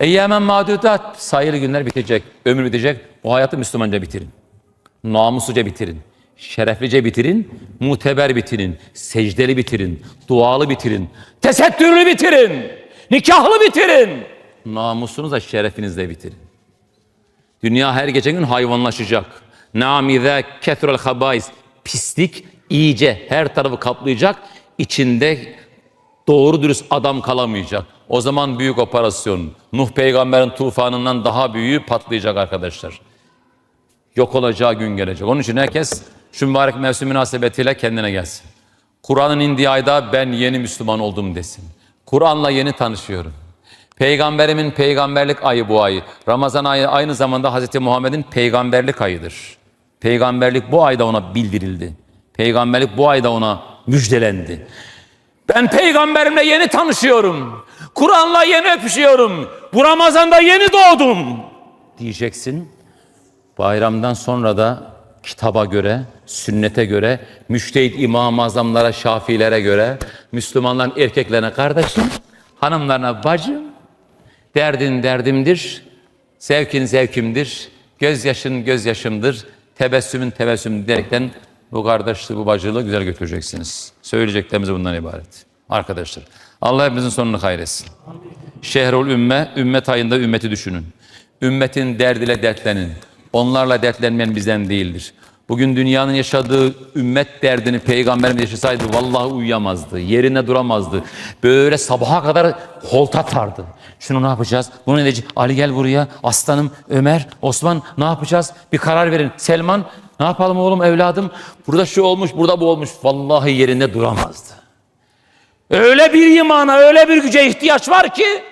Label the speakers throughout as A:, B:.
A: Eyyemen madudat sayılı günler bitecek, ömür bitecek. Bu hayatı Müslümanca bitirin. Namusluca bitirin. Şereflice bitirin, muteber bitirin, secdeli bitirin, dualı bitirin, tesettürlü bitirin, nikahlı bitirin. Namusunuzla şerefinizle bitirin. Dünya her geçen gün hayvanlaşacak. Namide kethrel habais. Pislik iyice her tarafı kaplayacak. İçinde doğru dürüst adam kalamayacak. O zaman büyük operasyon. Nuh peygamberin tufanından daha büyüğü patlayacak arkadaşlar. Yok olacağı gün gelecek. Onun için herkes şu mübarek mevsim münasebetiyle kendine gelsin. Kur'an'ın indiği ayda ben yeni Müslüman oldum desin. Kur'an'la yeni tanışıyorum. Peygamberimin peygamberlik ayı bu ay. Ramazan ayı aynı zamanda Hz. Muhammed'in peygamberlik ayıdır. Peygamberlik bu ayda ona bildirildi. Peygamberlik bu ayda ona müjdelendi. Ben peygamberimle yeni tanışıyorum. Kur'an'la yeni öpüşüyorum. Bu Ramazan'da yeni doğdum. Diyeceksin. Bayramdan sonra da kitaba göre, sünnete göre, müştehit İmam-ı Azamlara, Şafilere göre, Müslümanların erkeklerine kardeşim, hanımlarına bacım, derdin derdimdir, zevkin zevkimdir, gözyaşın gözyaşımdır, tebessümün tebessüm diyerekten bu kardeşliği, bu bacılığı güzel götüreceksiniz. Söyleyeceklerimiz bundan ibaret. Arkadaşlar, Allah hepimizin sonunu hayretsin. Şehrul ümme, ümmet ayında ümmeti düşünün. Ümmetin derdiyle dertlenin. Onlarla dertlenmeyen bizden değildir. Bugün dünyanın yaşadığı ümmet derdini peygamberimiz yaşasaydı vallahi uyuyamazdı. Yerine duramazdı. Böyle sabaha kadar holt atardı. Şunu ne yapacağız? Bunu ne edeceğiz? Ali gel buraya. Aslanım, Ömer, Osman ne yapacağız? Bir karar verin. Selman ne yapalım oğlum evladım? Burada şu olmuş, burada bu olmuş. Vallahi yerinde duramazdı. Öyle bir imana, öyle bir güce ihtiyaç var ki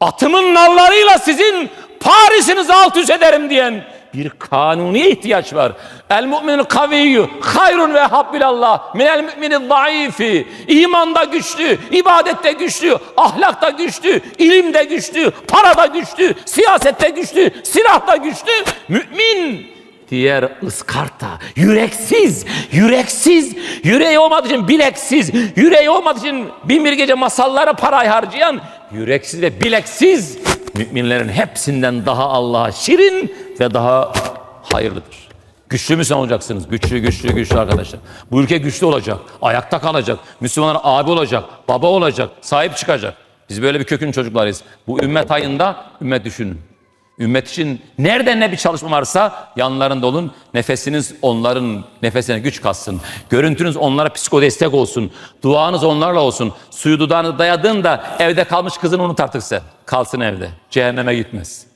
A: atımın nallarıyla sizin Paris'inizi alt üst ederim diyen bir kanuniye ihtiyaç var. El mu'minul kaviyyü hayrun ve habbilallah minel mü'minil zayıfi. İmanda güçlü, ibadette güçlü, ahlakta güçlü, ilimde güçlü, parada güçlü, siyasette güçlü, silahta güçlü. Mümin Diğer ıskarta, yüreksiz, yüreksiz, yüreği olmadığı için bileksiz, yüreği olmadığı için bin bir gece masallara parayı harcayan, yüreksiz ve bileksiz müminlerin hepsinden daha Allah'a şirin ve daha hayırlıdır. Güçlü Müslüman olacaksınız. Güçlü, güçlü, güçlü arkadaşlar. Bu ülke güçlü olacak. Ayakta kalacak. Müslümanlar abi olacak. Baba olacak. Sahip çıkacak. Biz böyle bir kökün çocuklarıyız. Bu ümmet ayında ümmet düşünün. Ümmet için nerede ne bir çalışma varsa yanlarında olun. Nefesiniz onların nefesine güç katsın. Görüntünüz onlara psikodestek olsun. Duanız onlarla olsun. Suyu dudağını dayadın da evde kalmış kızını unut artık sen. Kalsın evde. Cehenneme gitmez.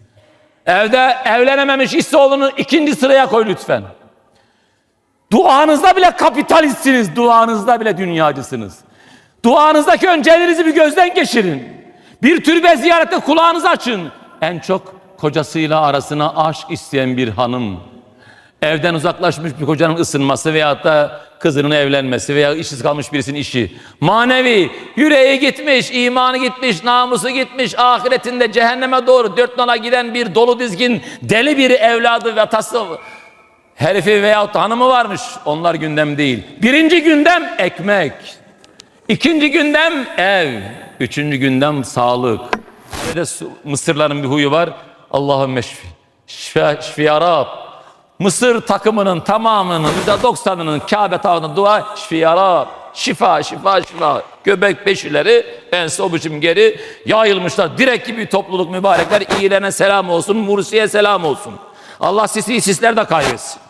A: Evde evlenememiş İsraoğlu'nu ikinci sıraya koy lütfen. Duanızda bile kapitalistsiniz. Duanızda bile dünyacısınız. Duanızdaki öncelerinizi bir gözden geçirin. Bir türbe ziyarette kulağınızı açın. En çok kocasıyla arasına aşk isteyen bir hanım. Evden uzaklaşmış bir kocanın ısınması veyahut da kızının evlenmesi veya işsiz kalmış birisinin işi. Manevi, yüreği gitmiş, imanı gitmiş, namusu gitmiş, ahiretinde cehenneme doğru dört nala giden bir dolu dizgin deli bir evladı ve tası herifi veyahut hanımı varmış. Onlar gündem değil. Birinci gündem ekmek. İkinci gündem ev. Üçüncü gündem sağlık. Mısırların bir huyu var. Allahümme şfi. Şifa, şifi ya Rab. Mısır takımının tamamının %90'ının Kabe tavına dua şifi ya Rab. Şifa, şifa, şifa. Göbek beşileri ense o geri yayılmışlar. Direkt gibi topluluk mübarekler. İyilene selam olsun, Mursi'ye selam olsun. Allah sisi sisler de kaybetsin.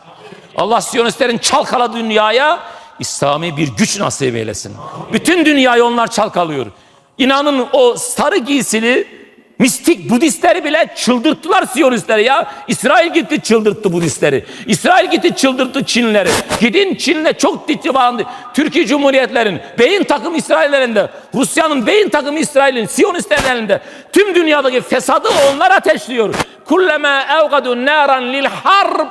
A: Allah Siyonistlerin çalkaladığı dünyaya İslami bir güç nasip eylesin. Bütün dünyayı onlar çalkalıyor. İnanın o sarı giysili mistik Budistleri bile çıldırttılar Siyonistleri ya. İsrail gitti çıldırttı Budistleri. İsrail gitti çıldırttı Çinlileri. Gidin Çin'le çok ciddi bağlandı. Türkiye Cumhuriyetlerin beyin takım İsraillerinde, Rusya'nın beyin takımı İsrail'in, Siyonistlerin elinde. Tüm dünyadaki fesadı onlar ateşliyor. Kulleme evgadu naran lil harb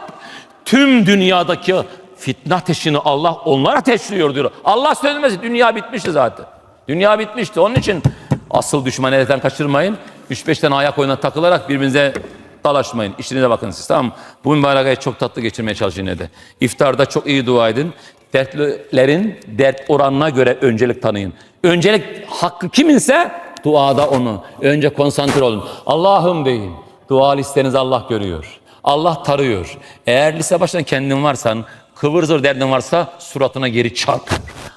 A: tüm dünyadaki fitne ateşini Allah onlar ateşliyor diyor. Allah söylemesi dünya bitmişti zaten. Dünya bitmişti. Onun için asıl düşmanı elden kaçırmayın. 3-5 tane ayak oyuna takılarak birbirinize dalaşmayın. İşinize bakın siz tamam mı? Bu mübarek ayı çok tatlı geçirmeye çalışın yine de. İftarda çok iyi dua edin. Dertlilerin dert oranına göre öncelik tanıyın. Öncelik hakkı kiminse duada onu. Önce konsantre olun. Allah'ım deyin. Dua listenizi Allah görüyor. Allah tarıyor. Eğer lise başında kendin varsan, kıvır zır derdin varsa suratına geri çarp.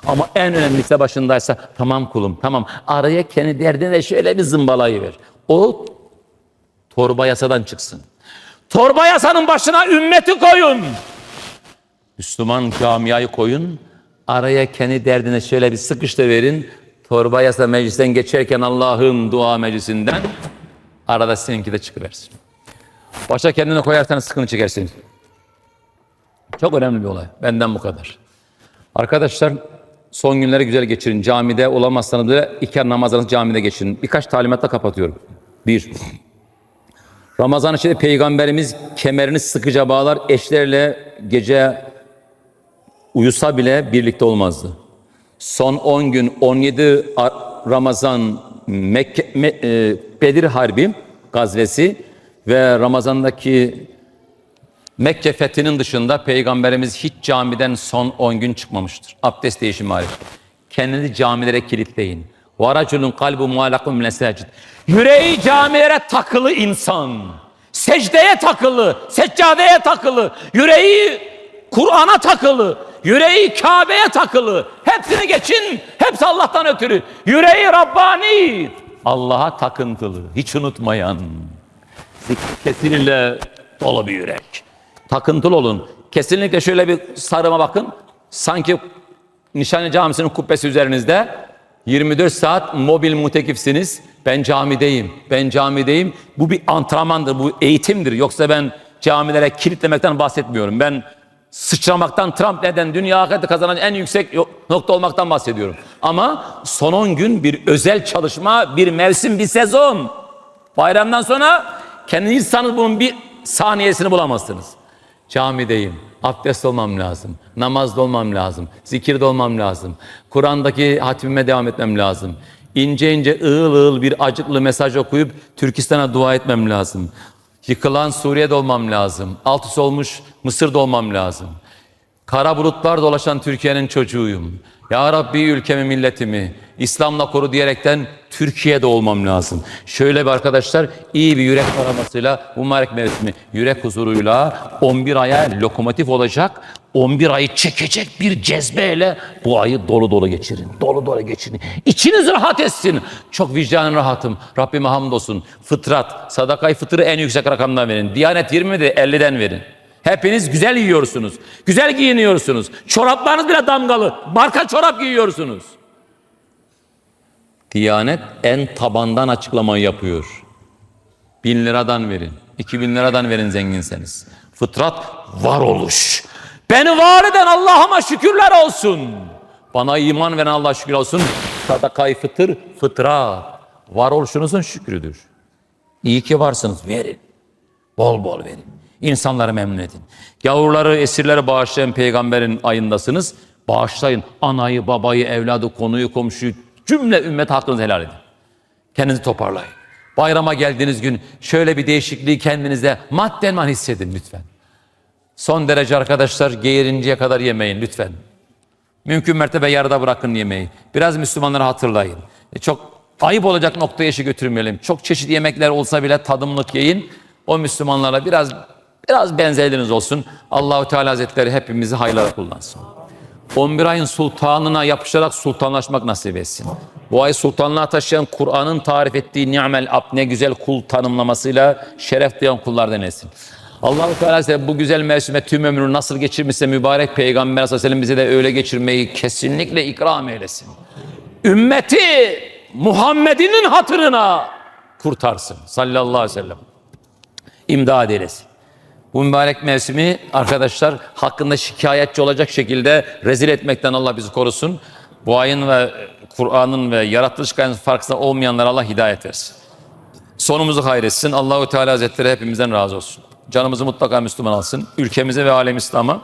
A: Ama en önemli lise başındaysa tamam kulum tamam araya kendi derdine şöyle bir zımbalayı ver. O torba yasadan çıksın. Torba yasanın başına ümmeti koyun. Müslüman camiayı koyun. Araya kendi derdine şöyle bir sıkıştı verin. Torba yasa meclisten geçerken Allah'ın dua meclisinden arada seninki de çıkıversin. Başa kendini koyarsan sıkıntı çekersin. Çok önemli bir olay. Benden bu kadar. Arkadaşlar son günleri güzel geçirin. Camide olamazsanız da iki namazınızı camide geçirin. Birkaç talimatla kapatıyorum. Bir, Ramazan içinde Peygamberimiz kemerini sıkıca bağlar, eşlerle gece uyusa bile birlikte olmazdı. Son 10 gün 17 A- Ramazan Mekke, Me- e, Bedir Harbi gazvesi ve Ramazan'daki Mekke fethinin dışında Peygamberimiz hiç camiden son 10 gün çıkmamıştır. Abdest değişimi hariç. Kendinizi camilere kilitleyin. Varaculun kalbu muallakun mesacid. Yüreği camilere takılı insan. Secdeye takılı, seccadeye takılı. Yüreği Kur'an'a takılı. Yüreği Kabe'ye takılı. Hepsini geçin. Hepsi Allah'tan ötürü. Yüreği Rabbani. Allah'a takıntılı. Hiç unutmayan. Kesinlikle dolu bir yürek. Takıntılı olun. Kesinlikle şöyle bir sarıma bakın. Sanki Nişane Camisi'nin kubbesi üzerinizde 24 saat mobil mutekifsiniz. Ben camideyim, ben camideyim. Bu bir antrenmandır, bu eğitimdir. Yoksa ben camilere kilitlemekten bahsetmiyorum. Ben sıçramaktan, Trump neden dünya ahirette kazanan en yüksek nokta olmaktan bahsediyorum. Ama son 10 gün bir özel çalışma, bir mevsim, bir sezon. Bayramdan sonra kendiniz sanız bunun bir saniyesini bulamazsınız. Camideyim. Abdest olmam lazım. Namazda olmam lazım. Zikirde olmam lazım. Kur'an'daki hatimime devam etmem lazım. İnce ince ığıl ığıl bir acıklı mesaj okuyup Türkistan'a dua etmem lazım. Yıkılan Suriye'de olmam lazım. Alt üst olmuş Mısır'da olmam lazım. Kara bulutlar dolaşan Türkiye'nin çocuğuyum. Ya Rabbi ülkemi, milletimi İslam'la koru diyerekten Türkiye'de olmam lazım. Şöyle bir arkadaşlar iyi bir yürek aramasıyla bu mübarek mevsimi yürek huzuruyla 11 aya lokomotif olacak. 11 ayı çekecek bir cezbeyle bu ayı dolu dolu geçirin. Dolu dolu geçirin. İçiniz rahat etsin. Çok vicdanın rahatım. Rabbime hamdolsun. Fıtrat, sadakayı fıtırı en yüksek rakamdan verin. Diyanet 20 de 50'den verin. Hepiniz güzel yiyorsunuz. Güzel giyiniyorsunuz. Çoraplarınız bile damgalı. Marka çorap giyiyorsunuz. Diyanet en tabandan açıklamayı yapıyor. Bin liradan verin. iki bin liradan verin zenginseniz. Fıtrat varoluş. Beni var eden Allah'ıma şükürler olsun. Bana iman veren Allah şükür olsun. Sadakayı fıtır, fıtrat. Varoluşunuzun şükrüdür. İyi ki varsınız. Verin. Bol bol verin. İnsanları memnun edin. Gavurları, esirleri bağışlayan peygamberin ayındasınız. Bağışlayın. Anayı, babayı, evladı, konuyu, komşuyu, cümle ümmet hakkınızı helal edin. Kendinizi toparlayın. Bayrama geldiğiniz gün şöyle bir değişikliği kendinizde madden man hissedin lütfen. Son derece arkadaşlar geğirinceye kadar yemeyin lütfen. Mümkün mertebe yarıda bırakın yemeği. Biraz Müslümanları hatırlayın. E, çok ayıp olacak noktaya işi götürmeyelim. Çok çeşit yemekler olsa bile tadımlık yiyin. O Müslümanlara biraz biraz benzerliğiniz olsun. Allahu Teala Hazretleri hepimizi hayırlara kullansın. 11 ayın sultanına yapışarak sultanlaşmak nasip etsin. Bu ay sultanlığa taşıyan Kur'an'ın tarif ettiği ni'mel ab ne güzel kul tanımlamasıyla şeref duyan kullardan etsin. Allah-u Teala ise bu güzel mevsime tüm ömrünü nasıl geçirmişse mübarek Peygamber sallallahu aleyhi ve sellem bize de öyle geçirmeyi kesinlikle ikram eylesin. Ümmeti Muhammed'in hatırına kurtarsın sallallahu aleyhi ve sellem. İmdad eylesin. Bu mübarek mevsimi arkadaşlar hakkında şikayetçi olacak şekilde rezil etmekten Allah bizi korusun. Bu ayın ve Kur'an'ın ve yaratılış kaynağının farkında olmayanlara Allah hidayet versin. Sonumuzu hayretsin. Allahu Teala Hazretleri hepimizden razı olsun. Canımızı mutlaka Müslüman alsın. Ülkemize ve alem İslam'a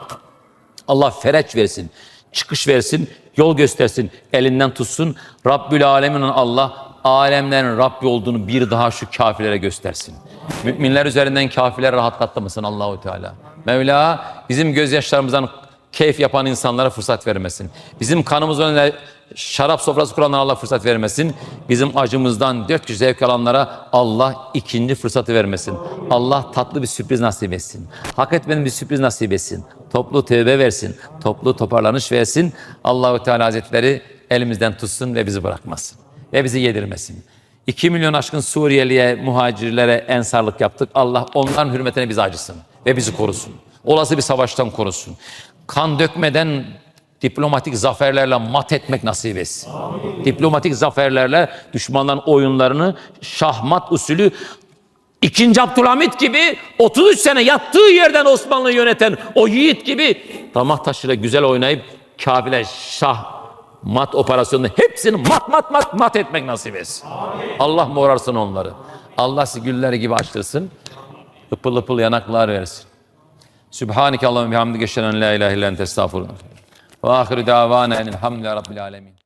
A: Allah fereç versin. Çıkış versin. Yol göstersin. Elinden tutsun. Rabbül Alemin olan Allah alemlerin Rabbi olduğunu bir daha şu kafirlere göstersin. Müminler üzerinden kafirler rahatlatmasın Allahu Teala. Mevla bizim gözyaşlarımızdan keyif yapan insanlara fırsat vermesin. Bizim kanımız önüne şarap sofrası kuranlara Allah fırsat vermesin. Bizim acımızdan dört kişi zevk alanlara Allah ikinci fırsatı vermesin. Allah tatlı bir sürpriz nasip etsin. Hak etmenin bir sürpriz nasip etsin. Toplu tövbe versin. Toplu toparlanış versin. Allahu Teala Hazretleri elimizden tutsun ve bizi bırakmasın. Ve bizi yedirmesin. 2 milyon aşkın Suriyeliye, muhacirlere ensarlık yaptık. Allah onların hürmetine bizi acısın ve bizi korusun. Olası bir savaştan korusun. Kan dökmeden diplomatik zaferlerle mat etmek nasip etsin. Diplomatik zaferlerle düşmanların oyunlarını şahmat usulü İkinci Abdülhamit gibi 33 sene yattığı yerden Osmanlı'yı yöneten o yiğit gibi damak taşıyla güzel oynayıp Kabil'e şah mat operasyonunu hepsini mat mat mat mat etmek nasip etsin. Allah morarsın onları. Allah sizi güller gibi açtırsın. Ipıl ıpıl yanaklar versin. Sübhaneke Allahümme bihamdike şeren la ilahe illen testağfurullah. Ve ahiru davana enilhamdülillahi rabbil alemin.